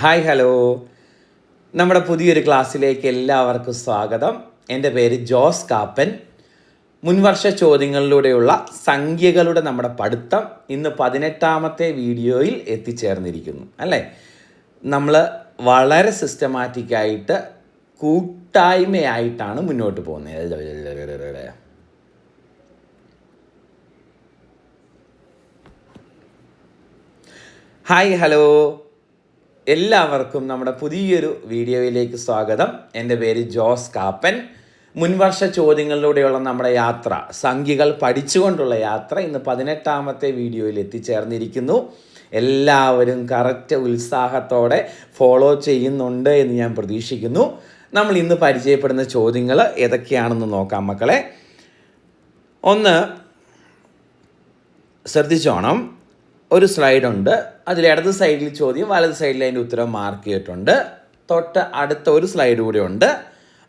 Hi hello നമ്മുടെ പുതിയൊരു ക്ലാസ്സിലേക്ക് എല്ലാവർക്കും സ്വാഗതം. എന്റെ പേര് ജോസ് കാപ്പൻ. മുൻവർഷ ചോദ്യങ്ങളിലൂടെയുള്ള സംഖ്യകളുടെ നമ്മുടെ പഠിത്തം ഇന്ന് പതിനെട്ടാമത്തെ വീഡിയോയിൽ എത്തിച്ചേർന്നിരിക്കുന്നു അല്ലേ? നമ്മൾ വളരെ സിസ്റ്റമാറ്റിക്കായിട്ട് കൂട്ടായ്മയായിട്ടാണ് മുന്നോട്ട് പോകുന്നത്. ഹായ് ഹലോ എല്ലാവർക്കും നമ്മുടെ പുതിയൊരു വീഡിയോയിലേക്ക് സ്വാഗതം. എന്റെ പേര് ജോസ് കാപ്പൻ. മുൻവർഷ ചോദ്യങ്ങളിലൂടെയുള്ള നമ്മുടെ യാത്ര സംഖ്യകൾ പഠിച്ചുകൊണ്ടുള്ള യാത്ര ഇന്ന് പതിനെട്ടാമത്തെ വീഡിയോയിൽ എത്തിച്ചേർന്നിരിക്കുന്നു. എല്ലാവരും കറക്റ്റ് ഉത്സാഹത്തോടെ ഫോളോ ചെയ്യുന്നുണ്ട് എന്ന് ഞാൻ പ്രതീക്ഷിക്കുന്നു. നമ്മൾ ഇന്ന് പരിചയപ്പെടുന്ന ചോദ്യങ്ങൾ ഏതൊക്കെയാണെന്ന് നോക്കാം മക്കളെ. ഒന്ന് ശ്രദ്ധിച്ചോണം. ഒരു സ്ലൈഡ് ഉണ്ട് അതിൽ ഇടത് സൈഡിൽ ചോദ്യം വലത് സൈഡിൽ അതിന്റെ ഉത്തരം മാർക്ക് ചെയ്തിട്ടുണ്ട്. തൊട്ട് അടുത്ത ഒരു സ്ലൈഡ് കൂടെ ഉണ്ട്.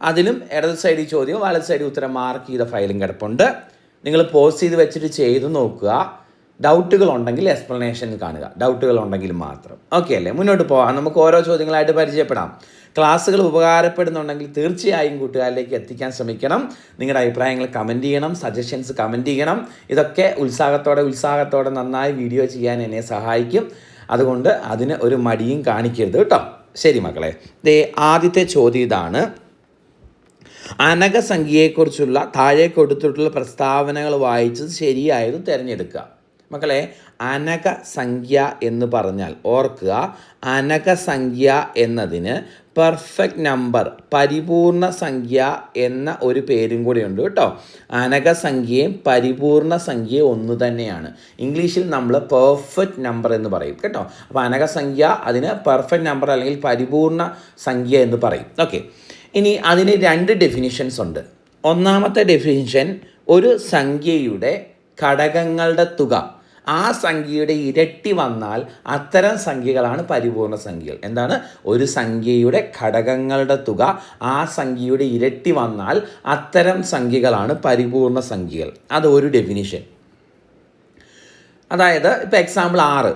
അതിലും ഇടത് സൈഡിൽ ചോദ്യം വലത് സൈഡിൽ ഉത്തരം മാർക്ക് ചെയ്ത ഫയലും കിടപ്പുണ്ട്. നിങ്ങൾ പോസ്റ്റ് ചെയ്ത് വെച്ചിട്ട് ചെയ്ത് നോക്കുക. ഡൗട്ടുകൾ ഉണ്ടെങ്കിൽ എക്സ്പ്ലനേഷൻ കാണുക. ഡൗട്ടുകൾ ഉണ്ടെങ്കിൽ മാത്രം. ഓക്കെ അല്ലേ? മുന്നോട്ട് പോകാം നമുക്ക് ഓരോ ചോദ്യങ്ങളായിട്ട് പരിചയപ്പെടാം. ക്ലാസ്സുകൾ ഉപകാരപ്പെടുന്നുണ്ടെങ്കിൽ തീർച്ചയായും കൂട്ടുകാരിലേക്ക് എത്തിക്കാൻ ശ്രമിക്കണം. നിങ്ങളുടെ അഭിപ്രായങ്ങൾ കമന്റ് ചെയ്യണം. സജഷൻസ് കമന്റ് ചെയ്യണം. ഇതൊക്കെ ഉത്സാഹത്തോടെ ഉത്സാഹത്തോടെ നന്നായി വീഡിയോ ചെയ്യാൻ എന്നെ സഹായിക്കും. അതുകൊണ്ട് അതിന് ഒരു മടിയും കാണിക്കരുത് കേട്ടോ. ശരി മക്കളെ. ദേ ആദ്യത്തെ ചോദ്യം ഇതാണ്. അനകസംഖ്യയെക്കുറിച്ചുള്ള താഴെ കൊടുത്തിട്ടുള്ള പ്രസ്താവനകൾ വായിച്ചത് ശരിയായത് തിരഞ്ഞെടുക്കുക. മക്കളെ അനകസംഖ്യ എന്ന് പറഞ്ഞാൽ ഓർക്കുക അനകസംഖ്യ എന്നതിന് പെർഫെക്റ്റ് നമ്പർ പരിപൂർണ സംഖ്യ എന്ന ഒരു പേരും കൂടി ഉണ്ട് കേട്ടോ. അനകസംഖ്യയും പരിപൂർണ സംഖ്യയും ഒന്ന് തന്നെയാണ്. ഇംഗ്ലീഷിൽ നമ്മൾ പെർഫെക്റ്റ് നമ്പർ എന്ന് പറയും കേട്ടോ. അപ്പോൾ അനകസംഖ്യ അതിന് പെർഫെക്റ്റ് നമ്പർ അല്ലെങ്കിൽ പരിപൂർണ സംഖ്യ എന്ന് പറയും. ഓക്കെ ഇനി അതിന് രണ്ട് ഡെഫിനിഷൻസ് ഉണ്ട്. ഒന്നാമത്തെ ഡെഫിനിഷൻ ഒരു സംഖ്യയുടെ ഘടകങ്ങളുടെ തുക. ആ സംഖ്യയുടെ ഇരട്ടി വന്നാൽ അത്തരം സംഖ്യകളാണ് പരിപൂർണ സംഖ്യകൾ. എന്താണ്? ഒരു സംഖ്യയുടെ ഘടകങ്ങളുടെ തുക ആ സംഖ്യയുടെ ഇരട്ടി വന്നാൽ അത്തരം സംഖ്യകളാണ് പരിപൂർണ സംഖ്യകൾ. അത് ഒരു ഡെഫിനിഷൻ അതായത് ഇപ്പോൾ എക്സാമ്പിൾ ആറ്.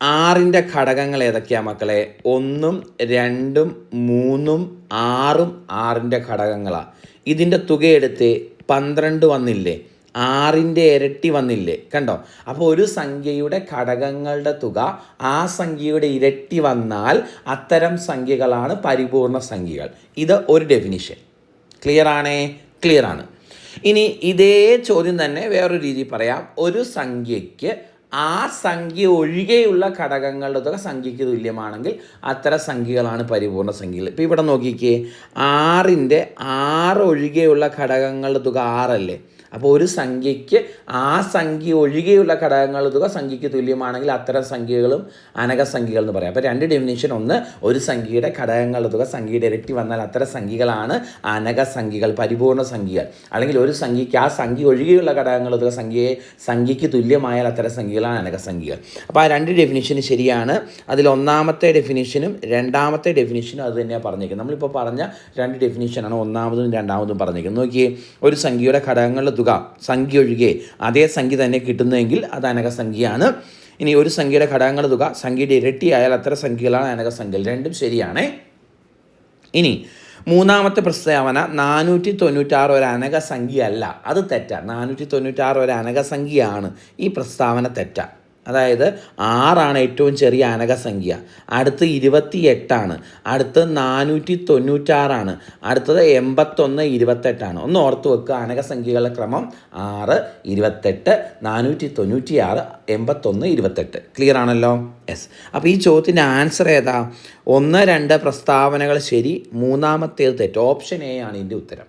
ആറിന്റെ ഘടകങ്ങൾ ഏതൊക്കെയാണ് മക്കളെ? ഒന്നും രണ്ടും മൂന്നും ആറും ആറിന്റെ ഘടകങ്ങളാണ് ഇതിന്റെ തുകയെടുത്ത് പന്ത്രണ്ട് വന്നില്ലേ? ആറിന്റെ ഇരട്ടി വന്നില്ലേ? കണ്ടോ? അപ്പോൾ ഒരു സംഖ്യയുടെ ഘടകങ്ങളുടെ തുക ആ സംഖ്യയുടെ ഇരട്ടി വന്നാൽ അത്തരം സംഖ്യകളാണ് പരിപൂർണ സംഖ്യകൾ. ഇത് ഒരു ഡെഫിനിഷൻ ക്ലിയർ ആണേ? ക്ലിയർ ആണ്. ഇനി ഇതേ ചോദ്യം തന്നെ വേറൊരു രീതി പറയാം. ഒരു സംഖ്യയ്ക്ക് ആ സംഖ്യ ഒഴികെയുള്ള ഘടകങ്ങളുടെ തുക സംഖ്യയ്ക്ക് തുല്യമാണെങ്കിൽ അത്തരം സംഖ്യകളാണ് പരിപൂർണ സംഖ്യകൾ. ഇപ്പോൾ ഇവിടെ നോക്കിക്കേ. ആറിന്റെ ആറ് ഒഴികെയുള്ള ഘടകങ്ങളുടെ തുക ആറല്ലേ? അപ്പോൾ ഒരു സംഖ്യയ്ക്ക് ആ സംഖ്യ ഒഴികെയുള്ള ഘടകങ്ങൾ തുക സംഖ്യയ്ക്ക് തുല്യമാണെങ്കിൽ അത്തരം സംഖ്യകളും അനകസംഖ്യകൾ എന്ന് പറയാം. അപ്പോൾ രണ്ട് ഡെഫിനേഷൻ ഒന്ന് ഒരു സംഖ്യയുടെ ഘടകങ്ങൾ തുക സംഖ്യയുടെ ഇരട്ടി വന്നാൽ അത്തരം സംഖ്യകളാണ് അനകസംഖ്യകൾ പരിപൂർണ സംഖ്യകൾ. അല്ലെങ്കിൽ ഒരു സംഖ്യയ്ക്ക് ആ സംഖ്യ ഒഴികെയുള്ള ഘടകങ്ങൾ തുക സംഖ്യയെ സംഖ്യയ്ക്ക് തുല്യമായാൽ അത്തരം സംഖ്യകളാണ് അനകസംഖ്യകൾ അപ്പോൾ ആ രണ്ട് ഡെഫിനിഷന് ശരിയാണ്. അതിൽ ഒന്നാമത്തെ ഡെഫിനേഷനും രണ്ടാമത്തെ ഡെഫിനേഷനും അത് തന്നെയാണ് പറഞ്ഞിരിക്കുന്നത് നമ്മളിപ്പോൾ പറഞ്ഞ രണ്ട് ഡെഫിനേഷനാണ് ഒന്നാമതും രണ്ടാമതും പറഞ്ഞിരിക്കുന്നത് നോക്കിയേ ഒരു സംഖ്യയുടെ ഘടകങ്ങളുടെ തുക സംഖ്യ ഒഴികെ അതേ സംഖ്യ തന്നെ കിട്ടുന്നതെങ്കിൽ അത് അനകസംഖ്യയാണ്. ഇനി ഒരു സംഖ്യയുടെ ഘടകങ്ങൾ തുക സംഖ്യയുടെ ഇരട്ടിയായാൽ അത്ര സംഖ്യകളാണ് അനകസംഖ്യകൾ. രണ്ടും ശരിയാണ്. ഇനി മൂന്നാമത്തെ പ്രസ്താവന നാനൂറ്റി തൊണ്ണൂറ്റാറ് ഒരു അനകസംഖ്യ അല്ല അത് തെറ്റാണ് നാനൂറ്റി തൊണ്ണൂറ്റാറ് ഒരു അനകസംഖ്യയാണ്. ഈ പ്രസ്താവന തെറ്റാണ് അതായത് ആറാണ് ഏറ്റവും ചെറിയ അനകസംഖ്യ അടുത്ത് ഇരുപത്തി എട്ടാണ് അടുത്ത് നാനൂറ്റി തൊണ്ണൂറ്റാറാണ് അടുത്തത് എൺപത്തൊന്ന് ഇരുപത്തെട്ടാണ്. ഒന്ന് ഓർത്ത് വെക്കുക അനകസംഖ്യകളുടെ ക്രമം. ആറ് ഇരുപത്തെട്ട് നാനൂറ്റി തൊണ്ണൂറ്റിയാറ് എൺപത്തൊന്ന് ഇരുപത്തെട്ട്. ക്ലിയർ ആണല്ലോ? യെസ് അപ്പോൾ ഈ ചോദ്യത്തിന്റെ ആൻസർ ഏതാ? ഒന്ന് രണ്ട് പ്രസ്താവനകൾ ശരി. മൂന്നാമത്തേത് തെറ്റ്. ഓപ്ഷൻ എ ആണ് ഇതിന്റെ ഉത്തരം.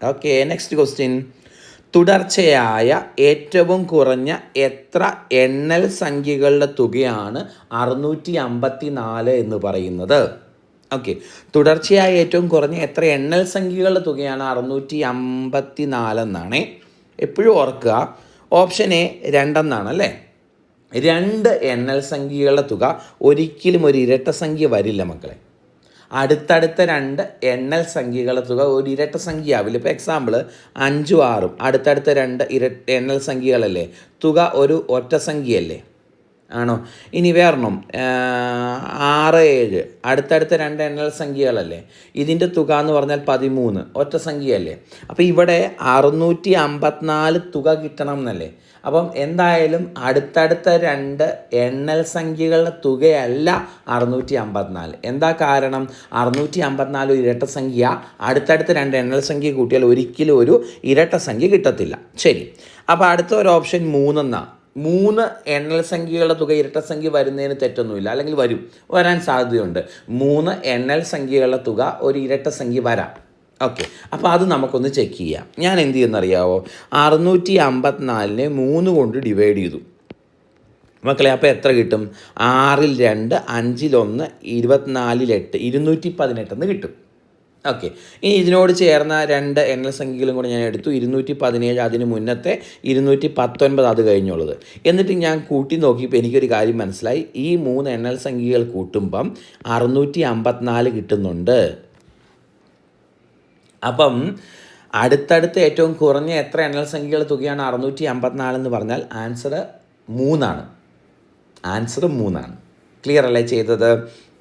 ഓക്കെ നെക്സ്റ്റ് ക്വസ്റ്റ്യൻ തുടർച്ചയായ ഏറ്റവും കുറഞ്ഞ എത്ര എണ്ണൽ സംഖ്യകളുടെ തുകയാണ് അറുന്നൂറ്റി അമ്പത്തി നാല് എന്ന് പറയുന്നത്. ഓക്കെ. തുടർച്ചയായ ഏറ്റവും കുറഞ്ഞ എത്ര എണ്ണൽ സംഖ്യകളുടെ തുകയാണ് അറുന്നൂറ്റി അമ്പത്തി നാലെന്നാണ് എപ്പോഴും ഓർക്കുക. ഓപ്ഷൻ എ രണ്ടെന്നാണ് അല്ലേ? രണ്ട് എണ്ണൽ സംഖ്യകളുടെ തുക. ഒരിക്കലും ഒരു ഇരട്ട സംഖ്യ വരില്ല മക്കളെ. അടുത്തടുത്ത രണ്ട് എണ്ണൽ സംഖ്യകളുടെ തുക ഒരു ഇരട്ട സംഖ്യ ആവില്ല ഇപ്പോൾ എക്സാമ്പിൾ അഞ്ചും ആറും. അടുത്തടുത്ത രണ്ട് ഇര എണ്ണൽ സംഖ്യകളല്ലേ? തുക ഒരു ഒറ്റ സംഖ്യയല്ലേ? ആണോ? ഇനി വേറെണ്ണം ആറ് ഏഴ്. അടുത്തടുത്ത രണ്ട് എണ്ണൽ സംഖ്യകളല്ലേ? ഇതിന്റെ തുക എന്ന് പറഞ്ഞാൽ പതിമൂന്ന്. ഒറ്റ സംഖ്യയല്ലേ? അപ്പോൾ ഇവിടെ അറുന്നൂറ്റി അമ്പത്തിനാല് തുക കിട്ടണം എന്നല്ലേ? അപ്പം എന്തായാലും അടുത്തടുത്ത രണ്ട് എണ്ണൽ സംഖ്യകളുടെ തുകയല്ല അറുന്നൂറ്റി അമ്പത്തിനാല് എന്താ കാരണം? അറുന്നൂറ്റി അമ്പത്തിനാല് ഒരു ഇരട്ട സംഖ്യ. അടുത്തടുത്ത രണ്ട് എണ്ണൽ സംഖ്യ കൂട്ടിയാൽ ഒരിക്കലും ഒരു ഇരട്ട സംഖ്യ കിട്ടത്തില്ല. ശരി. അപ്പോൾ അടുത്ത ഒരു ഓപ്ഷൻ മൂന്നെന്നാണ് മൂന്ന് എണ്ണൽ സംഖ്യകളുടെ തുക ഇരട്ട സംഖ്യ വരുന്നതിന് തെറ്റൊന്നുമില്ല. അല്ലെങ്കിൽ വരും. വരാൻ സാധ്യതയുണ്ട്. മൂന്ന് എണ്ണൽ സംഖ്യകളുടെ തുക ഒരു ഇരട്ട സംഖ്യ വരാം. ഓക്കെ അപ്പോൾ അത് നമുക്കൊന്ന് ചെക്ക് ചെയ്യാം. ഞാൻ എന്ത് ചെയ്യുന്നറിയാവോ? അറുന്നൂറ്റി അമ്പത്തിനാലിനെ മൂന്ന് കൊണ്ട് ഡിവൈഡ് ചെയ്തു. മക്കളെ അപ്പോൾ എത്ര കിട്ടും? ആറിൽ രണ്ട് അഞ്ചിലൊന്ന് ഇരുപത്തിനാലിൽ എട്ട് ഇരുന്നൂറ്റി പതിനെട്ടെന്ന് കിട്ടും. ഓക്കെ ഇനി ഇതിനോട് ചേർന്ന രണ്ട് എണ്ണൽ സംഖ്യകളും കൂടെ ഞാൻ എടുത്തു. ഇരുന്നൂറ്റി പതിനേഴ് അതിന് മുന്നത്തെ ഇരുന്നൂറ്റി പത്തൊൻപത് അത് കഴിഞ്ഞുള്ളത്. എന്നിട്ട് ഞാൻ കൂട്ടി നോക്കിയപ്പോൾ എനിക്കൊരു കാര്യം മനസ്സിലായി. ഈ മൂന്ന് എണ്ണൽ സംഖ്യകൾ കൂട്ടുമ്പം അറുന്നൂറ്റി അമ്പത്തിനാല് കിട്ടുന്നുണ്ട്. അപ്പം അടുത്തടുത്ത് ഏറ്റവും കുറഞ്ഞ എത്ര എണ്ണൽ സംഖ്യകളുടെ തുകയാണ് അറുന്നൂറ്റി അമ്പത്തിനാലെന്ന് പറഞ്ഞാൽ ആൻസർ മൂന്നാണ്. ആൻസർ മൂന്നാണ്. ക്ലിയർ അല്ലേ ചെയ്തത്?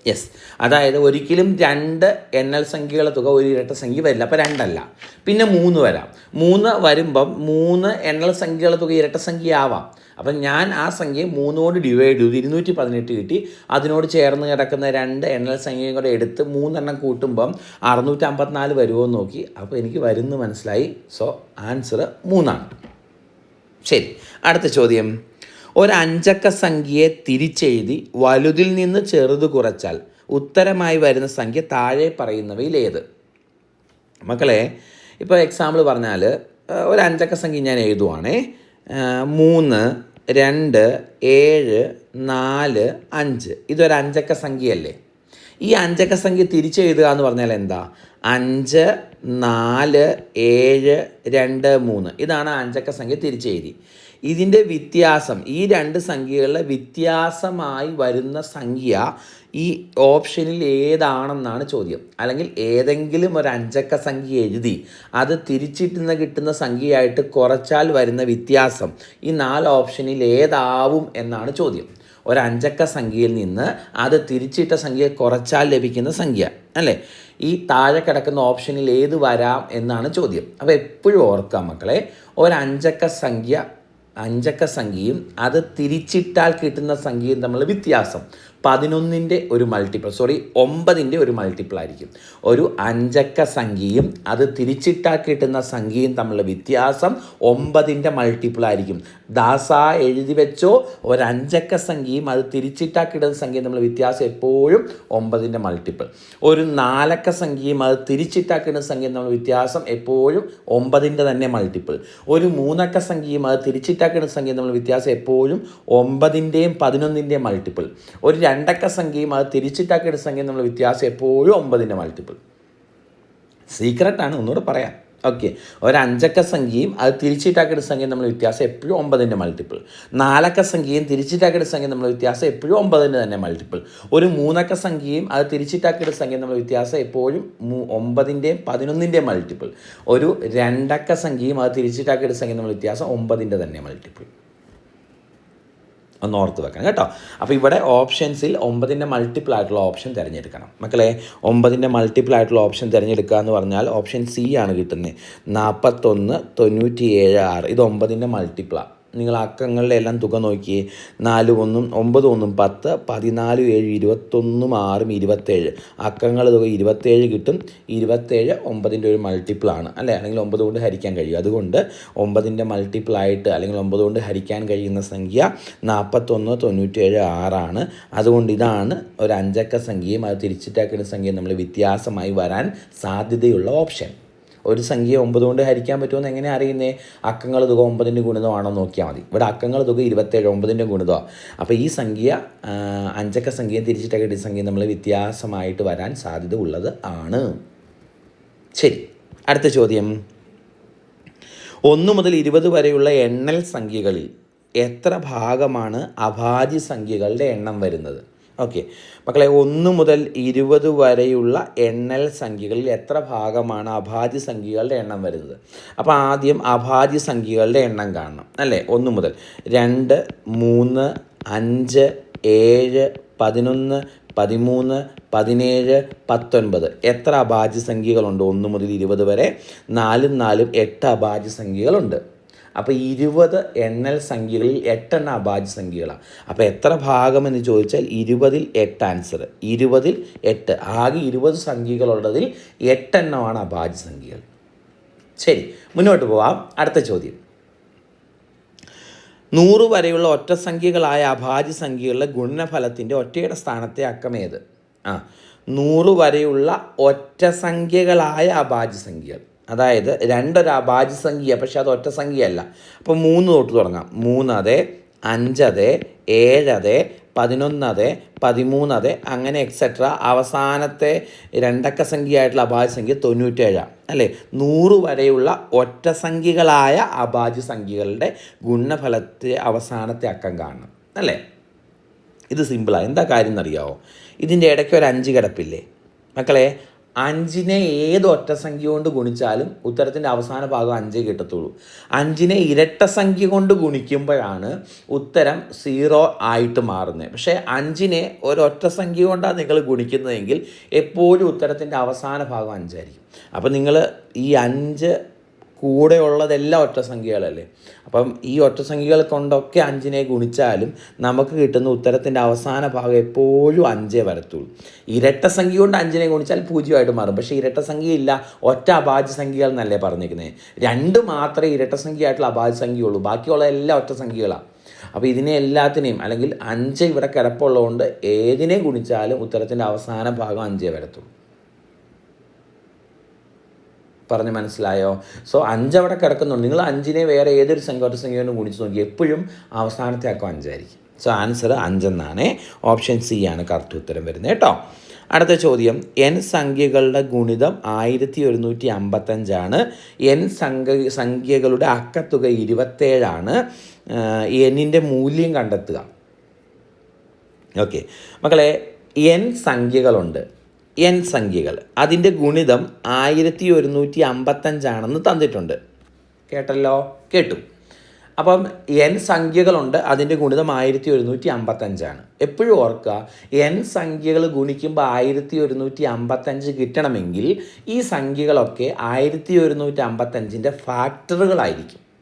യെസ് അതായത് ഒരിക്കലും രണ്ട് എണ്ണൽ സംഖ്യകളുടെ തുക ഒരു ഇരട്ട സംഖ്യ വരില്ല. അപ്പോൾ രണ്ടല്ല. പിന്നെ മൂന്ന് വരാം. മൂന്ന് വരുമ്പം മൂന്ന് എണ്ണൽ സംഖ്യകളുടെ തുക ഇരട്ട സംഖ്യ ആവാം അപ്പം ഞാൻ ആ സംഖ്യയെ മൂന്നോട് ഡിവൈഡ് ചെയ്തു. ഇരുന്നൂറ്റി പതിനെട്ട് കിട്ടി. അതിനോട് ചേർന്ന് കിടക്കുന്ന രണ്ട് എണ്ണൽ സംഖ്യയും കൂടെ എടുത്ത് മൂന്നെണ്ണം കൂട്ടുമ്പം അറുന്നൂറ്റി അമ്പത്തിനാല് വരുമോ എന്ന് നോക്കി. അപ്പോൾ എനിക്ക് വരുന്നു മനസ്സിലായി. സോ ആൻസർ മൂന്നാണ്. ശരി അടുത്ത ചോദ്യം. ഒരു അഞ്ചക്ക സംഖ്യയെ തിരിച്ചെഴുതി വലുതിൽ നിന്ന് ചെറുത് കുറച്ചാൽ ഉത്തരമായി വരുന്ന സംഖ്യ താഴെ പറയുന്നവയിൽ ഏത്? മക്കളെ ഇപ്പോൾ എക്സാമ്പിൾ പറഞ്ഞാൽ ഒരു അഞ്ചക്ക സംഖ്യ ഞാൻ എഴുതുവാണേ. മൂന്ന് രണ്ട് ഏഴ് നാല് അഞ്ച്. ഇതൊരു അഞ്ചക്ക സംഖ്യയല്ലേ? ഈ അഞ്ചക്ക സംഖ്യ തിരിച്ചെഴുതുക എന്ന് പറഞ്ഞാൽ എന്താ? അഞ്ച് നാല് ഏഴ് രണ്ട് മൂന്ന്. ഇതാണ് അഞ്ചക്ക സംഖ്യ തിരിച്ചെഴുതി ഇതിന്റെ വ്യത്യാസം ഈ രണ്ട് സംഖ്യകളിലെ വ്യത്യാസമായി വരുന്ന സംഖ്യ ഈ ഓപ്ഷനിൽ ഏതാണെന്നാണ് ചോദ്യം. അല്ലെങ്കിൽ ഏതെങ്കിലും ഒരു അഞ്ചക്ക സംഖ്യ എഴുതി അത് തിരിച്ചിട്ടുന്ന കിട്ടുന്ന സംഖ്യയായിട്ട് കുറച്ചാൽ വരുന്ന വ്യത്യാസം ഈ നാല് ഓപ്ഷനിൽ ഏതാവും എന്നാണ് ചോദ്യം. ഒരു അഞ്ചക്ക സംഖ്യയിൽ നിന്ന് അത് തിരിച്ചിട്ട സംഖ്യ കുറച്ചാൽ ലഭിക്കുന്ന സംഖ്യ അല്ലേ? ഈ താഴെ കിടക്കുന്ന ഓപ്ഷനിൽ ഏത് വരാം എന്നാണ് ചോദ്യം. അപ്പോൾ എപ്പോഴും ഓർക്കുക മക്കളെ ഒരു അഞ്ചക്ക സംഖ്യ അഞ്ചക്ക സംഖ്യയും അത് തിരിച്ചിട്ടാൽ കിട്ടുന്ന സംഖ്യയും തമ്മിലുള്ള വ്യത്യാസം. പതിനൊന്നിന്റെ ഒരു മൾട്ടിപ്പിൾ സോറി ഒമ്പതിന്റെ ഒരു മൾട്ടിപ്പിൾ ആയിരിക്കും. ഒരു അഞ്ചക്ക സംഖ്യയും അത് തിരിച്ചിട്ടാ കിട്ടുന്ന സംഖ്യയും തമ്മിലുള്ള വ്യത്യാസം ഒമ്പതിന്റെ മൾട്ടിപ്പിൾ ആയിരിക്കും. ദാസ എഴുതി വെച്ചോ ഒരഞ്ചക്ക സംഖ്യയും അത് തിരിച്ചിട്ടാ കിട്ടുന്ന സംഖ്യയും തമ്മിലുള്ള വ്യത്യാസം എപ്പോഴും ഒമ്പതിന്റെ മൾട്ടിപ്പിൾ ഒരു നാലക്ക സംഖ്യയും അത് തിരിച്ചിട്ടാ കിട്ടുന്ന സംഖ്യയും തമ്മിലുള്ള വ്യത്യാസം എപ്പോഴും ഒമ്പതിന്റെ തന്നെ മൾട്ടിപ്പിൾ ഒരു മൂന്നക്ക സംഖ്യയും അത് തിരിച്ചിട്ടാ കിട്ടുന്ന സംഖ്യയും തമ്മിലുള്ള വ്യത്യാസം എപ്പോഴും ഒമ്പതിന്റെയും പതിനൊന്നിന്റെയും മൾട്ടിപ്പിൾ ഒരു രണ്ടക്ക സംഖ്യയും അത് തിരിച്ചിട്ടാക്കിയ സംഖ്യയും നമ്മൾ വ്യത്യാസം എപ്പോഴും ഒമ്പതിന്റെ മൾട്ടിപ്പിൾ സീക്രട്ടാണ് ഒന്നുകൂടെ പറയാം. ഓക്കെ ഒരു അഞ്ചക്ക സംഖ്യയും അത് തിരിച്ചിട്ടാക്കിയ സംഖ്യയും നമ്മൾ വ്യത്യാസം എപ്പോഴും ഒമ്പതിന്റെ മൾട്ടിപ്പിൾ നാലക്ക സംഖ്യയും തിരിച്ചിട്ടാക്കിയ സംഖ്യയും നമ്മൾ വ്യത്യാസം എപ്പോഴും ഒമ്പതിന്റെ തന്നെ മൾട്ടിപ്പിൾ ഒരു മൂന്നക്ക സംഖ്യയും അത് തിരിച്ചിട്ടാക്കിയ സംഖ്യയും നമ്മൾ വ്യത്യാസം എപ്പോഴും ഒമ്പതിന്റെയും പതിനൊന്നിന്റെയും മൾട്ടിപ്പിൾ ഒരു രണ്ടക്ക സംഖ്യയും അത് തിരിച്ചിട്ടാക്കിയ സംഖ്യയും നമ്മൾ വ്യത്യാസം ഒമ്പതിന്റെ തന്നെ മൾട്ടിപ്പിൾ ഒന്ന് ഓർത്ത് വെക്കണം കേട്ടോ. അപ്പോൾ ഇവിടെ ഓപ്ഷൻസിൽ ഒമ്പതിന്റെ മൾട്ടിപ്പിൾ ആയിട്ടുള്ള ഓപ്ഷൻ തിരഞ്ഞെടുക്കണം. മക്കളെ ഒമ്പതിന്റെ മൾട്ടിപ്പിൾ ആയിട്ടുള്ള ഓപ്ഷൻ തിരഞ്ഞെടുക്കുക എന്ന് പറഞ്ഞാൽ ഓപ്ഷൻ സി ആണ് കിട്ടുന്നത്. നാൽപ്പത്തൊന്ന് തൊണ്ണൂറ്റി ഏഴ് ആറ്. ഇത് ഒമ്പതിന്റെ മൾട്ടിപ്പിളാണ് നിങ്ങൾ അക്കങ്ങളുടെ എല്ലാം തുക നോക്കിയേ. നാല് ഒന്നും ഒമ്പത് ഒന്നും പത്ത് പതിനാല് ഏഴ് ഇരുപത്തൊന്നും ആറും ഇരുപത്തേഴ്. അക്കങ്ങൾ തുക ഇരുപത്തേഴ് കിട്ടും. ഇരുപത്തേഴ് ഒമ്പതിന്റെ ഒരു മൾട്ടിപ്പിളാണ് അല്ലേ? അല്ലെങ്കിൽ ഒമ്പത് കൊണ്ട് ഹരിക്കാൻ കഴിയും. അതുകൊണ്ട് ഒമ്പതിന്റെ മൾട്ടിപ്പിൾ ആയിട്ട് അല്ലെങ്കിൽ ഒമ്പത് കൊണ്ട് ഹരിക്കാൻ കഴിയുന്ന സംഖ്യ നാൽപ്പത്തൊന്ന് തൊണ്ണൂറ്റേഴ് ആറാണ്. അതുകൊണ്ട് ഇതാണ് ഒരു അഞ്ചക്ക സംഖ്യയും അത് തിരിച്ചിട്ടാക്കുന്ന സംഖ്യയും നമ്മൾ വ്യത്യാസമായി വരാൻ സാധ്യതയുള്ള ഓപ്ഷൻ ഒരു സംഖ്യ ഒമ്പത് കൊണ്ട് ഹരിക്കാൻ പറ്റുമെന്ന് എങ്ങനെ അറിയുന്നേ? അക്കങ്ങൾ തുക ഒമ്പതിന്റെ ഗുണിതമാണോ നോക്കിയാൽ മതി. ഇവിടെ അക്കങ്ങൾ തുക ഇരുപത്തേഴ് ഒമ്പതിന്റെ ഗുണിതമാണ് അപ്പോൾ ഈ സംഖ്യ അഞ്ചക്ക സംഖ്യ തിരിച്ചിട്ടൊക്കെ ഈ സംഖ്യ നമ്മൾ വ്യത്യാസമായിട്ട് വരാൻ സാധ്യത ഉള്ളത് ആണ്. ശരി അടുത്ത ചോദ്യം. ഒന്ന് മുതൽ ഇരുപത് വരെയുള്ള എണ്ണൽ സംഖ്യകളിൽ എത്ര ഭാഗമാണ് അഭാജ്യ സംഖ്യകളുടെ എണ്ണം വരുന്നത്? ഓക്കെ. മക്കളെ ഒന്ന് മുതൽ ഇരുപത് വരെയുള്ള എണ്ണൽ സംഖ്യകളിൽ എത്ര ഭാഗമാണ് അഭാജ്യ സംഖ്യകളുടെ എണ്ണം വരുന്നത്? അപ്പോൾ ആദ്യം അഭാജ്യ സംഖ്യകളുടെ എണ്ണം കാണണം അല്ലേ? ഒന്ന് മുതൽ. രണ്ട് മൂന്ന് അഞ്ച് ഏഴ് പതിനൊന്ന് പതിമൂന്ന് പതിനേഴ് പത്തൊൻപത്. എത്ര അഭാജ്യ സംഖ്യകളുണ്ട്? ഒന്ന് മുതൽ ഇരുപത് വരെ. നാലും നാലും എട്ട് അഭാജ്യ സംഖ്യകളുണ്ട്. അപ്പോൾ ഇരുപത് എണ്ണൽ സംഖ്യകളിൽ എട്ടെണ്ണ അഭാജ്യ സംഖ്യകളാണ് അപ്പോൾ എത്ര ഭാഗമെന്ന് ചോദിച്ചാൽ ഇരുപതിൽ എട്ട് ആൻസർ ഇരുപതിൽ എട്ട്. ആകെ ഇരുപത് സംഖ്യകളുള്ളതിൽ എട്ടെണ്ണമാണ് അഭാജ്യ സംഖ്യകൾ. ശരി മുന്നോട്ട് പോവാം. അടുത്ത ചോദ്യം. നൂറ് വരെയുള്ള ഒറ്റ സംഖ്യകളായ അഭാജ്യ സംഖ്യകളുടെ ഗുണനഫലത്തിന്റെ ഒറ്റയുടെ സ്ഥാനത്തെ അക്കമേത് ആ നൂറ് വരെയുള്ള ഒറ്റ സംഖ്യകളായ അഭാജ്യ സംഖ്യകൾ. അതായത് രണ്ടൊരു അഭാജ്യ സംഖ്യ പക്ഷെ അത് ഒറ്റ സംഖ്യയല്ല. അപ്പോൾ മൂന്ന് തൊട്ട് തുടങ്ങാം. മൂന്നതെ അഞ്ചതെ ഏഴതെ പതിനൊന്നത് പതിമൂന്നത് അങ്ങനെ എക്സെട്ര അവസാനത്തെ രണ്ടക്ക സംഖ്യയായിട്ടുള്ള അഭാജ്യ സംഖ്യ തൊണ്ണൂറ്റേഴാണ് അല്ലേ? നൂറ് വരെയുള്ള ഒറ്റ സംഖ്യകളായ അഭാജ്യ സംഖ്യകളുടെ ഗുണഫലത്തെ അവസാനത്തെ അക്കം കാണണം. അല്ലേ? ഇത് സിമ്പിളാണ് എന്താ കാര്യം എന്നറിയാമോ ഇതിന്റെ ഇടയ്ക്ക് ഒരു അഞ്ച് കിടപ്പില്ലേ? മക്കളെ അഞ്ചിനെ ഏത് ഒറ്റ സംഖ്യ കൊണ്ട് ഗുണിച്ചാലും ഉത്തരത്തിന്റെ അവസാന ഭാഗം അഞ്ചേ കിട്ടത്തുള്ളൂ. അഞ്ചിനെ ഇരട്ട സംഖ്യ കൊണ്ട് ഗുണിക്കുമ്പോഴാണ് ഉത്തരം സീറോ ആയിട്ട് മാറുന്നത്. പക്ഷേ അഞ്ചിനെ ഒരൊറ്റ സംഖ്യ കൊണ്ടാണ് നിങ്ങൾ ഗുണിക്കുന്നതെങ്കിൽ എപ്പോഴും ഉത്തരത്തിന്റെ അവസാന ഭാഗം അഞ്ചായിരിക്കും. അപ്പോൾ നിങ്ങൾ ഈ അഞ്ച് കൂടെ ഉള്ളതെല്ലാം ഒറ്റ സംഖ്യകളല്ലേ? അപ്പം ഈ ഒറ്റ സംഖ്യകൾ കൊണ്ടൊക്കെ അഞ്ചിനെ ഗുണിച്ചാലും നമുക്ക് കിട്ടുന്ന ഉത്തരത്തിന്റെ അവസാന ഭാഗം എപ്പോഴും അഞ്ചേ വരത്തുള്ളൂ. ഇരട്ട സംഖ്യ കൊണ്ട് അഞ്ചിനെ ഗുണിച്ചാൽ പൂജ്യമായിട്ട് മാറും. പക്ഷേ ഇരട്ട സംഖ്യ ഇല്ല ഒറ്റ അഭാജ്യ സംഖ്യകൾ എന്നല്ലേ പറഞ്ഞിരിക്കുന്നത് രണ്ട് മാത്രമേ ഇരട്ട സംഖ്യയായിട്ടുള്ള അഭാജ്യ സംഖ്യയുള്ളൂ. ബാക്കിയുള്ള എല്ലാം ഒറ്റ സംഖ്യകളാണ് അപ്പോൾ ഇതിനെ എല്ലാത്തിനെയും അല്ലെങ്കിൽ അഞ്ച് ഇവിടെ കിടപ്പുള്ളതുകൊണ്ട് ഏതിനെ ഗുണിച്ചാലും ഉത്തരത്തിന്റെ അവസാന ഭാഗം അഞ്ചേ വരത്തുള്ളൂ. പറഞ്ഞ് മനസ്സിലായോ? സോ അഞ്ചവിടെ കിടക്കുന്നുണ്ട്. നിങ്ങൾ അഞ്ചിനെ വേറെ ഏതൊരു സംഖ്യ കൊണ്ട് ഗുണിച്ച് നോക്കി. എപ്പോഴും അവസാനത്തെ അക്കം അഞ്ചായിരിക്കും. സോ ആൻസർ അഞ്ചെന്നാണ്. ഓപ്ഷൻ സി ആണ് കറക്റ്റ് ഉത്തരം വരുന്നത് കേട്ടോ. അടുത്ത ചോദ്യം. എൻ സംഖ്യകളുടെ ഗുണിതം ആയിരത്തി ഒരുന്നൂറ്റി അമ്പത്തഞ്ചാണ് എൻ സംഖ്യ സംഖ്യകളുടെ അക്കത്തുക ഇരുപത്തേഴാണ്. എന്നിന്റെ മൂല്യം കണ്ടെത്തുക. ഓക്കെ മക്കളെ എൻ സംഖ്യകളുണ്ട്. എൻ സംഖ്യകൾ. അതിന്റെ ഗുണിതം ആയിരത്തി ഒരുന്നൂറ്റി അമ്പത്തഞ്ചാണെന്ന് തന്നിട്ടുണ്ട്. കേട്ടല്ലോ? കേട്ടു. അപ്പം എൻ സംഖ്യകളുണ്ട് അതിന്റെ ഗുണിതം ആയിരത്തി ഒരുന്നൂറ്റി അമ്പത്തഞ്ചാണ് എപ്പോഴും ഓർക്കുക എൻ സംഖ്യകൾ ഗുണിക്കുമ്പോൾ ആയിരത്തി ഒരുന്നൂറ്റി അമ്പത്തഞ്ച് കിട്ടണമെങ്കിൽ ഈ സംഖ്യകളൊക്കെ ആയിരത്തി ഒരുന്നൂറ്റി അമ്പത്തഞ്ചിന്റെ ഫാക്ടറുകളായിരിക്കും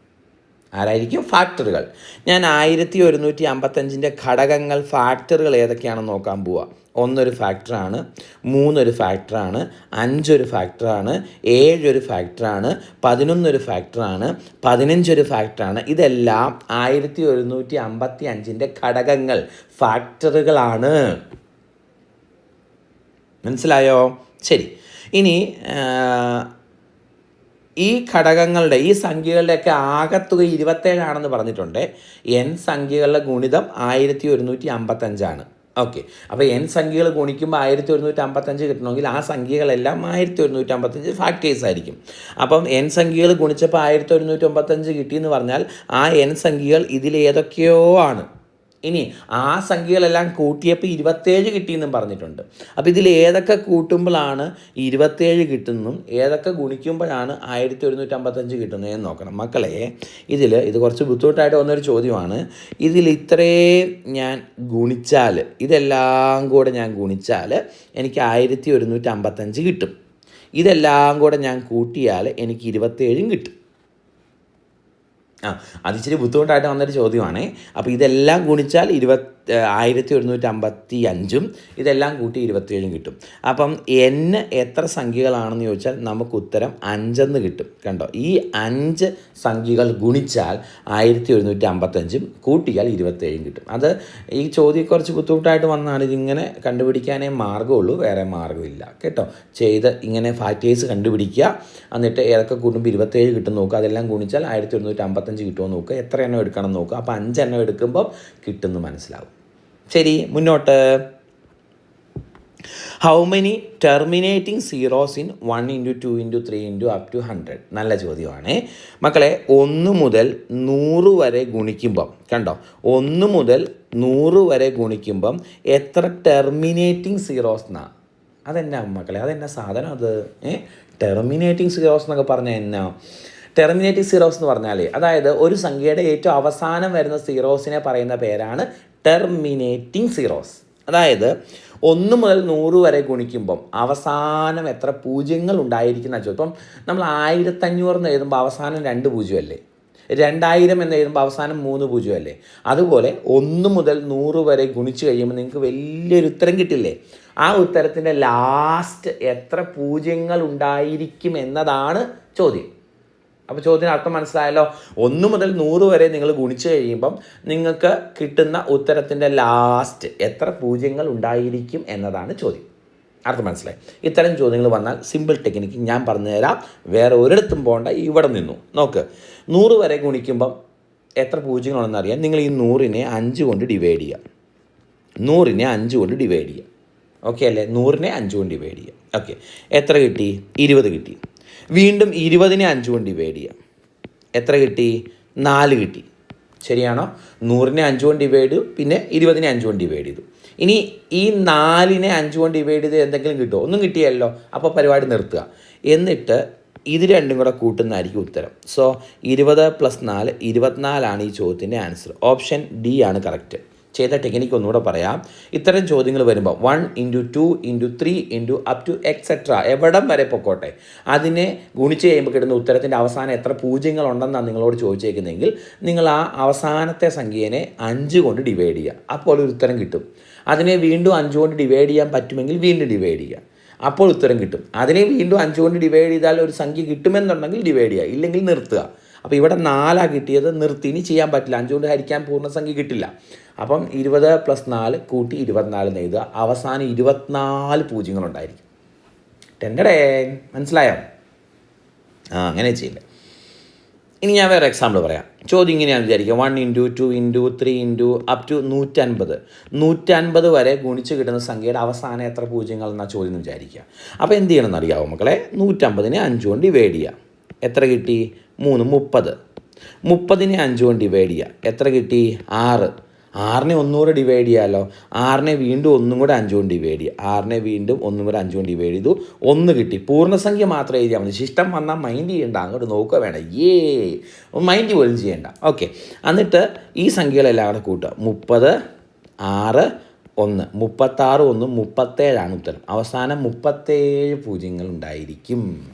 ആരായിരിക്കും? ഫാക്ടറുകൾ. ഞാൻ ആയിരത്തി ഒരുന്നൂറ്റി അമ്പത്തഞ്ചിന്റെ ഘടകങ്ങൾ ഫാക്ടറുകൾ ഏതൊക്കെയാണെന്ന് നോക്കാൻ പോവുക ഒന്നൊരു ഫാക്ടറാണ് മൂന്നൊരു ഫാക്ടറാണ് അഞ്ചൊരു ഫാക്ടറാണ് ഏഴൊരു ഫാക്ടറാണ് പതിനൊന്നൊരു ഫാക്ടറാണ് പതിനഞ്ചൊരു ഫാക്ടറാണ്. ഇതെല്ലാം ആയിരത്തി ഒരുന്നൂറ്റി അമ്പത്തി അഞ്ചിന്റെ ഘടകങ്ങൾ ഫാക്ടറുകളാണ്. മനസ്സിലായോ? ശരി. ഇനി ഈ ഘടകങ്ങളുടെ ഈ സംഖ്യകളുടെയൊക്കെ ആകത്തുക ഇരുപത്തേഴാണെന്ന് പറഞ്ഞിട്ടുണ്ട്. എൻ സംഖ്യകളുടെ ഗുണിതം ആയിരത്തി ഒരുന്നൂറ്റി അമ്പത്തഞ്ചാണ് ഓക്കെ. അപ്പോൾ എൻ സംഖ്യകൾ ഗുണിക്കുമ്പോൾ ആയിരത്തി ഒരുന്നൂറ്റി അമ്പത്തഞ്ച് കിട്ടണമെങ്കിൽ ആ സംഖ്യകളെല്ലാം ആയിരത്തി ഒരുന്നൂറ്റി അമ്പത്തഞ്ച് ഫാക്ടേഴ്സ് ആയിരിക്കും. അപ്പം എൻ സംഖ്യകൾ ഗുണിച്ചപ്പോൾ ആയിരത്തി ഒരുന്നൂറ്റി അമ്പത്തഞ്ച് കിട്ടിയെന്ന് പറഞ്ഞാൽ ആ എൻ സംഖ്യകൾ ഇതിലേതൊക്കെയോ ആണ്. ഇനി ആ സംഖ്യകളെല്ലാം കൂട്ടിയപ്പോൾ ഇരുപത്തേഴ് കിട്ടിയെന്നും പറഞ്ഞിട്ടുണ്ട്. അപ്പോൾ ഇതിൽ ഏതൊക്കെ കൂട്ടുമ്പോഴാണ് ഇരുപത്തേഴ് കിട്ടുന്നതും ഏതൊക്കെ ഗുണിക്കുമ്പോഴാണ് ആയിരത്തി ഒരുന്നൂറ്റമ്പത്തഞ്ച് കിട്ടുന്നതെന്ന് നോക്കണം. മക്കളെ ഇതിൽ ഇത് കുറച്ച് ബുദ്ധിമുട്ടായിട്ട് വന്നൊരു ചോദ്യമാണ്. ഇതിൽ ഇത്രയും ഞാൻ ഗുണിച്ചാൽ ഇതെല്ലാം കൂടെ ഞാൻ ഗുണിച്ചാൽ എനിക്ക് ആയിരത്തി ഒരുന്നൂറ്റമ്പത്തഞ്ച് കിട്ടും. ഇതെല്ലാം കൂടെ ഞാൻ കൂട്ടിയാൽ എനിക്ക് ഇരുപത്തേഴും കിട്ടും. ആ അത് ഇച്ചിരി ബുദ്ധിമുട്ടായിട്ട് വന്നൊരു ചോദ്യമാണ്. അപ്പോൾ ഇതെല്ലാം ഗുണിച്ചാൽ ഇരുപത്തി ആയിരത്തി ഒരുന്നൂറ്റി അമ്പത്തി അഞ്ചും ഇതെല്ലാം കൂട്ടി ഇരുപത്തിയേഴും കിട്ടും. അപ്പം എൻ എത്ര സംഖ്യകളാണെന്ന് ചോദിച്ചാൽ നമുക്ക് ഉത്തരം അഞ്ചെന്ന് കിട്ടും. കണ്ടോ? ഈ അഞ്ച് സംഖ്യകൾ ഗുണിച്ചാൽ ആയിരത്തി ഒരുന്നൂറ്റി അമ്പത്തഞ്ചും കൂട്ടിയാൽ ഇരുപത്തേഴും കിട്ടും. അത് ഈ ചോദ്യം കുറച്ച് ബുദ്ധിമുട്ടായിട്ട് വന്നാണ്. ഇതിങ്ങനെ കണ്ടുപിടിക്കാനേ മാർഗമുള്ളൂ. വേറെ മാർഗമില്ല. കേട്ടോ? ചെയ്ത് ഇങ്ങനെ ഫാക്ടേഴ്സ് കണ്ടുപിടിക്കുക. എന്നിട്ട് ഏതൊക്കെ കൂട്ടുമ്പോൾ ഇരുപത്തേഴ് കിട്ടും നോക്കുക. അതെല്ലാം ഗുണിച്ചാൽ ആയിരത്തി ഒരുന്നൂറ്റി അമ്പത്തഞ്ച് കിട്ടുമോ നോക്കുക. എത്ര എണ്ണം എടുക്കണം നോക്കുക. അപ്പോൾ അഞ്ചെണ്ണം എടുക്കുമ്പോൾ കിട്ടുമെന്ന് മനസ്സിലാവും. ശരി മുന്നോട്ട്. How many terminating zeros in one into two into three into up to hundred നല്ല ചോദ്യമാണ്. മക്കളെ ഒന്ന് മുതൽ നൂറ് വരെ ഗുണിക്കുമ്പം കണ്ടോ? ഒന്ന് മുതൽ നൂറ് വരെ ഗുണിക്കുമ്പം എത്ര ടെർമിനേറ്റിംഗ് സീറോസ് എന്നാ അതെന്നാ മക്കളെ? അതെന്നാ സാധനം അത്? ഏ? ടെർമിനേറ്റിംഗ് സീറോസ് എന്നൊക്കെ പറഞ്ഞാൽ എന്നാ? ടെർമിനേറ്റിംഗ് സീറോസ് എന്ന് പറഞ്ഞാൽ അതായത് ഒരു സംഖ്യയുടെ ഏറ്റവും അവസാനം വരുന്ന സീറോസിനെ പറയുന്ന പേരാണ് ടെർമിനേറ്റിംഗ് സീറോസ് അതായത് ഒന്ന് മുതൽ നൂറ് വരെ ഗുണിക്കുമ്പം അവസാനം എത്ര പൂജ്യങ്ങൾ ഉണ്ടായിരിക്കുന്ന ചോദ്യം. ഇപ്പം നമ്മൾ ആയിരത്തഞ്ഞൂറ് എന്ന് എഴുതുമ്പോൾ അവസാനം രണ്ട് പൂജ്യമല്ലേ? രണ്ടായിരം എന്ന് എഴുതുമ്പോൾ അവസാനം മൂന്ന് പൂജ്യമല്ലേ? അതുപോലെ ഒന്ന് മുതൽ നൂറ് വരെ ഗുണിച്ച് കഴിയുമ്പോൾ നിങ്ങൾക്ക് വലിയൊരു ഉത്തരം കിട്ടില്ലേ? ആ ഉത്തരത്തിന്റെ ലാസ്റ്റ് എത്ര പൂജ്യങ്ങൾ ഉണ്ടായിരിക്കും എന്നതാണ് ചോദ്യം. അപ്പോൾ ചോദ്യം അർത്ഥം മനസ്സിലായല്ലോ? ഒന്ന് മുതൽ നൂറ് വരെ നിങ്ങൾ ഗുണിച്ചു കഴിയുമ്പം നിങ്ങൾക്ക് കിട്ടുന്ന ഉത്തരത്തിന്റെ ലാസ്റ്റ് എത്ര പൂജ്യങ്ങൾ ഉണ്ടായിരിക്കും എന്നതാണ് ചോദ്യം. അർത്ഥം മനസ്സിലായി. ഇത്തരം ചോദ്യങ്ങൾ വന്നാൽ സിമ്പിൾ ടെക്നിക്ക് ഞാൻ പറഞ്ഞുതരാം. വേറെ ഒരിടത്തും പോകണ്ട ഇവിടെ നിന്നു. നോക്ക്. നൂറ് വരെ ഗുണിക്കുമ്പം എത്ര പൂജ്യങ്ങളാണെന്ന് അറിയാം. നിങ്ങൾ ഈ നൂറിനെ അഞ്ച് കൊണ്ട് ഡിവൈഡ് ചെയ്യുക നൂറിനെ അഞ്ച് കൊണ്ട് ഡിവൈഡ് ചെയ്യുക ഓക്കെ അല്ലേ? നൂറിനെ അഞ്ച് കൊണ്ട് ഡിവൈഡ് ചെയ്യുക ഓക്കെ എത്ര കിട്ടി? ഇരുപത് കിട്ടി. വീണ്ടും ഇരുപതിനെ അഞ്ച് കൊണ്ട് ഡിവൈഡ് ചെയ്യാം. എത്ര കിട്ടി? നാല് കിട്ടി. ശരിയാണോ? നൂറിനെ അഞ്ച് കൊണ്ട് ഡിവൈഡ് ചെയ്തു പിന്നെ ഇരുപതിനെ അഞ്ച് കൊണ്ട് ഡിവൈഡ് ചെയ്തു. ഇനി ഈ നാലിനെ അഞ്ച് കൊണ്ട് ഡിവൈഡ് ചെയ്ത് എന്തെങ്കിലും കിട്ടുമോ ഒന്നും കിട്ടിയല്ലോ. അപ്പോൾ പരിപാടി നിർത്തുക. എന്നിട്ട് ഇത് രണ്ടും കൂടെ കൂട്ടുന്നതായിരിക്കും ഉത്തരം. സോ ഇരുപത് പ്ലസ് നാല് ഇരുപത്തിനാലാണ് ഈ ചോദ്യത്തിന്റെ ആൻസർ ഓപ്ഷൻ ഡി ആണ് കറക്റ്റ് ചെയ്ത ടെക്നിക്ക് ഒന്നുകൂടെ പറയാം. ഇത്തരം ചോദ്യങ്ങൾ വരുമ്പോൾ one into two into three into up to etcetera എവിടം വരെ പൊക്കോട്ടെ? അതിനെ ഗുണിച്ച് കഴിയുമ്പോൾ കിട്ടുന്ന ഉത്തരത്തിന്റെ അവസാനം എത്ര പൂജ്യങ്ങൾ ഉണ്ടെന്നാണ് നിങ്ങളോട് ചോദിച്ചേക്കുന്നതെങ്കിൽ നിങ്ങൾ ആ അവസാനത്തെ സംഖ്യേനെ അഞ്ച് കൊണ്ട് ഡിവൈഡ് ചെയ്യുക. അപ്പോൾ ഒരു ഉത്തരം കിട്ടും. അതിനെ വീണ്ടും അഞ്ച് കൊണ്ട് ഡിവൈഡ് ചെയ്യാൻ പറ്റുമെങ്കിൽ വീണ്ടും ഡിവൈഡ് ചെയ്യുക. അപ്പോൾ ഉത്തരം കിട്ടും. അതിനെ വീണ്ടും അഞ്ച് കൊണ്ട് ഡിവൈഡ് ചെയ്താൽ ഒരു സംഖ്യ കിട്ടുമെന്നുണ്ടെങ്കിൽ ഡിവൈഡ് ചെയ്യുക. ഇല്ലെങ്കിൽ നിർത്തുക. അപ്പോൾ ഇവിടെ നാലാ കിട്ടിയത് നിർത്തി. ഇനി ചെയ്യാൻ പറ്റില്ല. അഞ്ചുകൊണ്ട് ഹരിക്കാൻ പൂർണസംഖ്യ കിട്ടില്ല. അപ്പം ഇരുപത് പ്ലസ് നാല് കൂട്ടി ഇരുപത്തിനാല് എഴുതുക. അവസാനം ഇരുപത്തിനാല് പൂജ്യങ്ങളുണ്ടായിരിക്കും ടെൻഡടേ മനസ്സിലായോ? ആ അങ്ങനെ ചെയ്യില്ല. ഇനി ഞാൻ വേറെ എക്സാമ്പിൾ പറയാം. ചോദ്യം ഇങ്ങനെയാണ് വിചാരിക്കുക. One into two into three into up to നൂറ്റൻപത്. നൂറ്റൻപത് വരെ ഗുണിച്ച് കിട്ടുന്ന സംഖ്യയുടെ അവസാനം എത്ര പൂജ്യങ്ങൾ എന്നാ ചോദ്യം വിചാരിക്കുക. അപ്പോൾ എന്ത് ചെയ്യണമെന്ന് അറിയാമോ മക്കളെ? നൂറ്റമ്പതിനെ അഞ്ചുകൊണ്ട് ഡിവൈഡ് ചെയ്യുക. എത്ര കിട്ടി? മൂന്ന് മുപ്പത്. മുപ്പതിനെ അഞ്ച് കൊണ്ട് ഡിവൈഡ് ചെയ്യുക എത്ര കിട്ടി? ആറ്. ആറിനെ ഒന്നുകൂടെ ഡിവൈഡ് ചെയ്യാമല്ലോ ആറിനെ വീണ്ടും ഒന്നും കൂടെ അഞ്ച് കൊണ്ട് ഡിവൈഡ് ചെയ്യുക ആറിനെ വീണ്ടും ഒന്നും കൂടെ അഞ്ച് കൊണ്ട് ഡിവൈഡ് ചെയ്തു. ഒന്ന് കിട്ടി. പൂർണസംഖ്യ മാത്രം എഴുതിയാൽ മതി. ശിഷ്ടം വന്നാൽ മൈൻഡ് ചെയ്യേണ്ട. അങ്ങോട്ട് നോക്കുക വേണ്ട. ഏ മൈൻഡ് പോലും ചെയ്യേണ്ട. ഓക്കെ എന്നിട്ട് ഈ സംഖ്യകളെല്ലാം കൂടെ കൂട്ടുക. മുപ്പത് ആറ് ഒന്ന്. മുപ്പത്താറ് ഒന്ന് മുപ്പത്തേഴാണ് ഉത്തരം. അവസാനം മുപ്പത്തേഴ് പൂജ്യങ്ങൾ ഉണ്ടായിരിക്കും.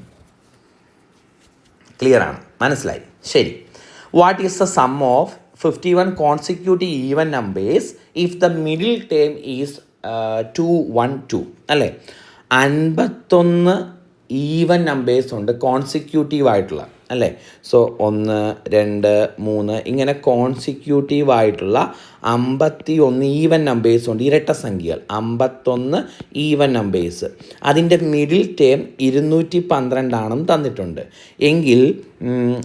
ക്ലിയർ ആണ്. മനസ്സിലായി. ശരി. What is the sum of fifty one consecutive even numbers if the middle term is two one two അല്ലേ? അൻപത്തൊന്ന് ഈവൻ നമ്പേഴ്സ് ഉണ്ട് കോൺസിക്യൂട്ടീവ് ആയിട്ടുള്ള. അല്ലേ? സോ ഒന്ന് രണ്ട് മൂന്ന് ഇങ്ങനെ കോൺസിക്യൂട്ടീവ് ആയിട്ടുള്ള അമ്പത്തി ഒന്ന് ഈവൻ നമ്പേഴ്സ് ഉണ്ട്. ഇരട്ട സംഖ്യകൾ. അമ്പത്തൊന്ന് ഈവൻ നമ്പേഴ്സ് അതിന്റെ മിഡിൽ ടേം ഇരുന്നൂറ്റി പന്ത്രണ്ടാണെന്ന് തന്നിട്ടുണ്ട്. എങ്കിൽ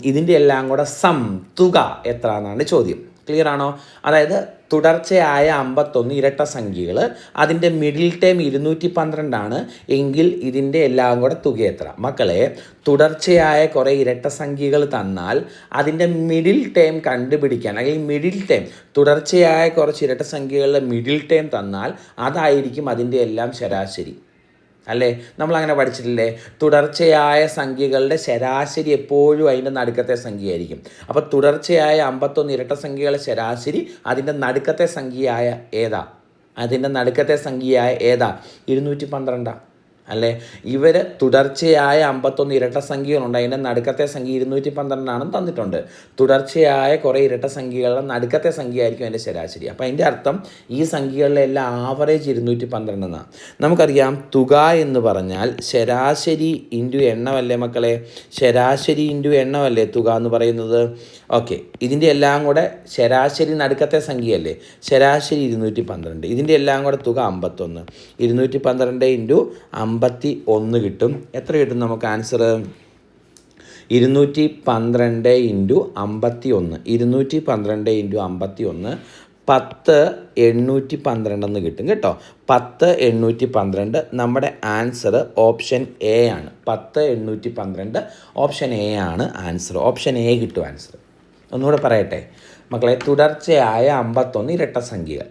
ഇതിന്റെ എല്ലാം കൂടെ സം തുക എത്ര എന്നാണ് ചോദ്യം. ക്ലിയർ ആണോ? അതായത് തുടർച്ചയായ അമ്പത്തൊന്ന് ഇരട്ട സംഖ്യകൾ അതിന്റെ മിഡിൽ ടൈം ഇരുന്നൂറ്റി പന്ത്രണ്ടാണ് എങ്കിൽ ഇതിന്റെ എല്ലാം കൂടെ തുക എത്ര? മക്കളെ തുടർച്ചയായ കുറേ ഇരട്ട സംഖ്യകൾ തന്നാൽ അതിന്റെ മിഡിൽ ടൈം കണ്ടുപിടിക്കാൻ അല്ലെങ്കിൽ മിഡിൽ ടൈം തുടർച്ചയായ കുറച്ച് ഇരട്ട സംഖ്യകളുടെ മിഡിൽ ടൈം തന്നാൽ അതായിരിക്കും അതിന്റെ എല്ലാം ശരാശരി. അല്ലേ? നമ്മളങ്ങനെ പഠിച്ചിട്ടില്ലേ? തുടർച്ചയായ സംഖ്യകളുടെ ശരാശരി എപ്പോഴും അതിന്റെ നടുക്കത്തെ സംഖ്യയായിരിക്കും. അപ്പോൾ തുടർച്ചയായ അമ്പത്തൊന്ന് ഇരട്ട സംഖ്യകളുടെ ശരാശരി അതിന്റെ നടുക്കത്തെ സംഖ്യയായ ഏതാ? അതിന്റെ നടുക്കത്തെ സംഖ്യയായ ഏതാ? ഇരുന്നൂറ്റി പന്ത്രണ്ടാ. അല്ലേ? ഇവർ തുടർച്ചയായ അമ്പത്തൊന്ന് ഇരട്ട സംഖ്യകളുണ്ട്. അതിന്റെ നടുക്കത്തെ സംഖ്യ ഇരുന്നൂറ്റി പന്ത്രണ്ടാണ് തന്നിട്ടുണ്ട്. തുടർച്ചയായ കുറേ ഇരട്ട സംഖ്യകളുടെ നടുക്കത്തെ സംഖ്യ ആയിരിക്കും അതിന്റെ ശരാശരി. അപ്പോൾ അതിന്റെ അർത്ഥം ഈ സംഖ്യകളിലെ എല്ലാം ആവറേജ് ഇരുന്നൂറ്റി പന്ത്രണ്ട് എന്നാണ് നമുക്കറിയാം തുക എന്ന് പറഞ്ഞാൽ ശരാശരി ഇന്റു എണ്ണമല്ലേ മക്കളെ? ശരാശരി ഇന്റു എണ്ണമല്ലേ തുക എന്ന് പറയുന്നത്? ഓക്കെ. ഇതിന്റെ എല്ലാം കൂടെ ശരാശരി നടുക്കത്തെ സംഖ്യയല്ലേ? ശരാശരി ഇരുന്നൂറ്റി പന്ത്രണ്ട് ഇതിന്റെ എല്ലാം കൂടെ തുക അമ്പത്തൊന്ന്. ഇരുന്നൂറ്റി പന്ത്രണ്ട് ഇന്റു അമ്പത്തി ഒന്ന് കിട്ടും. എത്ര കിട്ടും നമുക്ക് ആൻസർ ഇരുന്നൂറ്റി പന്ത്രണ്ട് ഇന്റു അമ്പത്തി ഒന്ന് ഇരുന്നൂറ്റി പന്ത്രണ്ട് ഇന്റു അമ്പത്തി ഒന്ന് പത്ത് എണ്ണൂറ്റി പന്ത്രണ്ടെന്ന് കിട്ടും കേട്ടോ. പത്ത് എണ്ണൂറ്റി പന്ത്രണ്ട് നമ്മുടെ ആൻസർ ഓപ്ഷൻ എ ആണ്. പത്ത് എണ്ണൂറ്റി പന്ത്രണ്ട് ഓപ്ഷൻ എ ആണ് ആൻസർ ഓപ്ഷൻ എ കിട്ടും ആൻസർ ഒന്നുകൂടെ പറയട്ടെ. മക്കളെ തുടർച്ചയായ അമ്പത്തൊന്ന് ഇരട്ട സംഖ്യകൾ.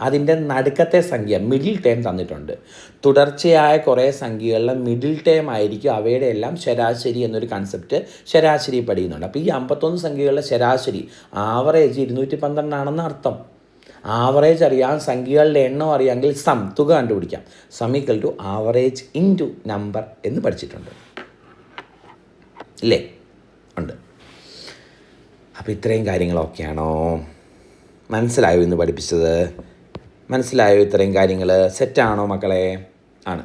അതിന്റെ നടുക്കത്തെ സംഖ്യ മിഡിൽ ടേം തന്നിട്ടുണ്ട്. തുടർച്ചയായ കുറേ സംഖ്യകളിലെ മിഡിൽ ടേം ആയിരിക്കും അവയുടെ എല്ലാം ശരാശരി എന്നൊരു കൺസെപ്റ്റ് ശരാശരി പഠിക്കുന്നുണ്ട്. അപ്പോൾ ഈ അമ്പത്തൊന്ന് സംഖ്യകളുടെ ശരാശരി ആവറേജ് ഇരുന്നൂറ്റി പന്ത്രണ്ടാണെന്ന് അർത്ഥം. ആവറേജ് അറിയാം സംഖ്യകളുടെ എണ്ണം അറിയാമെങ്കിൽ സം തുക കണ്ടുപിടിക്കാം. Sum equal to average in number എന്ന് പഠിച്ചിട്ടുണ്ട്. ഇല്ലേ? ഉണ്ട്. അപ്പോൾ ഇത്രയും കാര്യങ്ങളൊക്കെയാണോ? മനസ്സിലായോ ഇന്ന് പഠിപ്പിച്ചത്? മനസ്സിലായോ ഇത്രയും കാര്യങ്ങൾ സെറ്റാണോ മക്കളെ? ആണ്.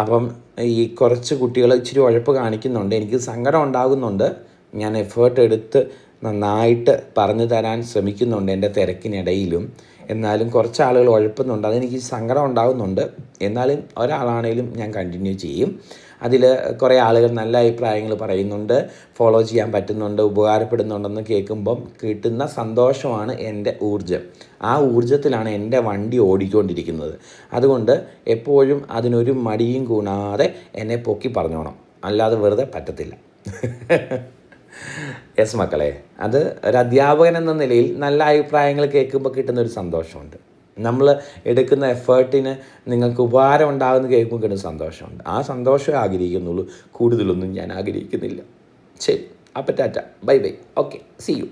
അപ്പം ഈ കുറച്ച് കുട്ടികൾ ഇച്ചിരി ഉഴപ്പ് കാണിക്കുന്നുണ്ട്. എനിക്ക് സങ്കടം ഉണ്ടാകുന്നുണ്ട്. ഞാൻ എഫേർട്ട് എടുത്ത് നന്നായിട്ട് പറഞ്ഞു തരാൻ ശ്രമിക്കുന്നുണ്ട് എന്റെ തിരക്കിനിടയിലും. എന്നാലും കുറച്ച് ആളുകൾ ഉഴപ്പുന്നുണ്ട്. അതെനിക്ക് സങ്കടം ഉണ്ടാകുന്നുണ്ട്. എന്നാലും ഒരാളാണേലും ഞാൻ കണ്ടിന്യൂ ചെയ്യും. അതിൽ കുറേ ആളുകൾ നല്ല അഭിപ്രായങ്ങൾ പറയുന്നുണ്ട് ഫോളോ ചെയ്യാൻ പറ്റുന്നുണ്ട് ഉപകാരപ്പെടുന്നുണ്ടെന്ന് കേൾക്കുമ്പം കിട്ടുന്ന സന്തോഷമാണ് എന്റെ ഊർജം. ആ ഊർജത്തിലാണ് എന്റെ വണ്ടി ഓടിക്കൊണ്ടിരിക്കുന്നത്. അതുകൊണ്ട് എപ്പോഴും അതിനൊരു മടിയും കൂടാതെ എന്നെ പൊക്കി പറഞ്ഞോണം. അല്ലാതെ വെറുതെ പറ്റത്തില്ല. യെസ് മക്കളെ അത് ഒരു അധ്യാപകൻ എന്ന നിലയിൽ നല്ല അഭിപ്രായങ്ങൾ കേൾക്കുമ്പോൾ കിട്ടുന്ന ഒരു സന്തോഷമുണ്ട്. നമ്മൾ എടുക്കുന്ന എഫേർട്ടിന് നിങ്ങൾക്ക് ഉപകാരം ഉണ്ടാകുന്ന കേൾക്കുമ്പോൾ കിട്ടുന്ന സന്തോഷമുണ്ട്. ആ സന്തോഷമേ ആഗ്രഹിക്കുന്നുള്ളൂ. കൂടുതലൊന്നും ഞാൻ ആഗ്രഹിക്കുന്നില്ല. ശരി. അപ്പം Tata. Bye bye. Okay. See you